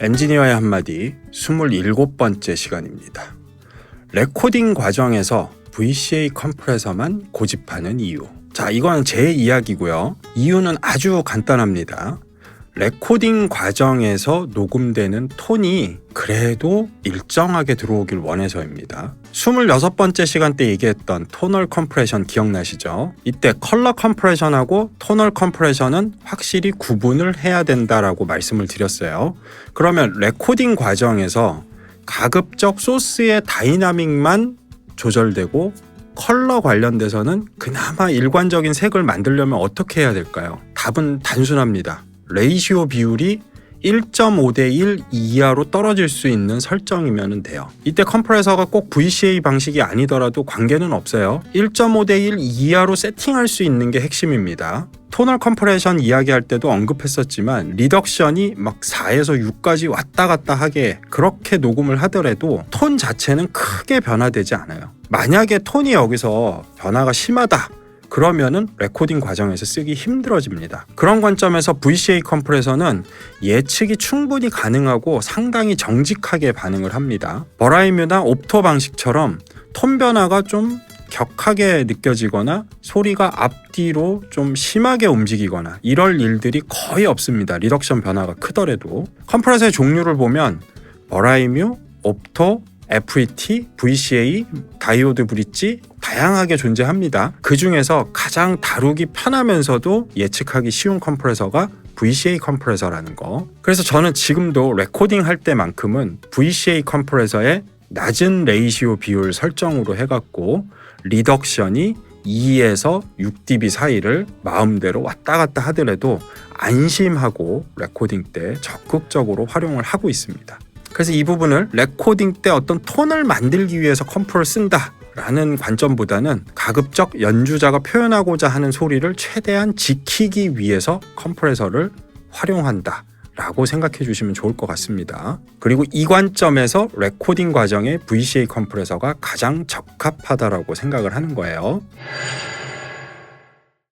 엔지니어의 한마디 27번째 시간입니다. 레코딩 과정에서 VCA 컴프레서만 고집하는 이유. 자, 이건 제 이야기고요. 이유는 아주 간단합니다. 레코딩 과정에서 녹음되는 톤이 그래도 일정하게 들어오길 원해서입니다. 26번째 시간 때 얘기했던 토널 컴프레션 기억나시죠? 이때 컬러 컴프레션하고 토널 컴프레션은 확실히 구분을 해야 된다라고 말씀을 드렸어요. 그러면 레코딩 과정에서 가급적 소스의 다이나믹만 조절되고 컬러 관련돼서는 그나마 일관적인 색을 만들려면 어떻게 해야 될까요? 답은 단순합니다. 레이시오 비율이 1.5대 1 이하로 떨어질 수 있는 설정이면 돼요. 이때 컴프레서가 꼭 VCA 방식이 아니더라도 관계는 없어요. 1.5대 1 이하로 세팅할 수 있는 게 핵심입니다. 토널 컴프레션 이야기할 때도 언급했었지만 리덕션이 막 4에서 6까지 왔다 갔다 하게 그렇게 녹음을 하더라도 톤 자체는 크게 변화되지 않아요. 만약에 톤이 여기서 변화가 심하다 그러면은 레코딩 과정에서 쓰기 힘들어집니다. 그런 관점에서 VCA 컴프레서는 예측이 충분히 가능하고 상당히 정직하게 반응을 합니다. 버라이뮤나 옵토 방식처럼 톤 변화가 좀 격하게 느껴지거나 소리가 앞뒤로 좀 심하게 움직이거나 이럴 일들이 거의 없습니다. 리덕션 변화가 크더라도 컴프레서의 종류를 보면 버라이뮤, 옵토, FET, VCA, 다이오드 브릿지 다양하게 존재합니다. 그 중에서 가장 다루기 편하면서도 예측하기 쉬운 컴프레서가 VCA 컴프레서라는 거. 그래서 저는 지금도 레코딩 할 때만큼은 VCA 컴프레서의 낮은 레이시오 비율 설정으로 해갖고 리덕션이 2에서 6dB 사이를 마음대로 왔다 갔다 하더라도 안심하고 레코딩 때 적극적으로 활용을 하고 있습니다. 그래서 이 부분을 레코딩 때 어떤 톤을 만들기 위해서 컴프를 쓴다. 라는 관점보다는 가급적 연주자가 표현하고자 하는 소리를 최대한 지키기 위해서 컴프레서를 활용한다. 라고 생각해 주시면 좋을 것 같습니다. 그리고 이 관점에서 레코딩 과정에 VCA 컴프레서가 가장 적합하다라고 생각을 하는 거예요.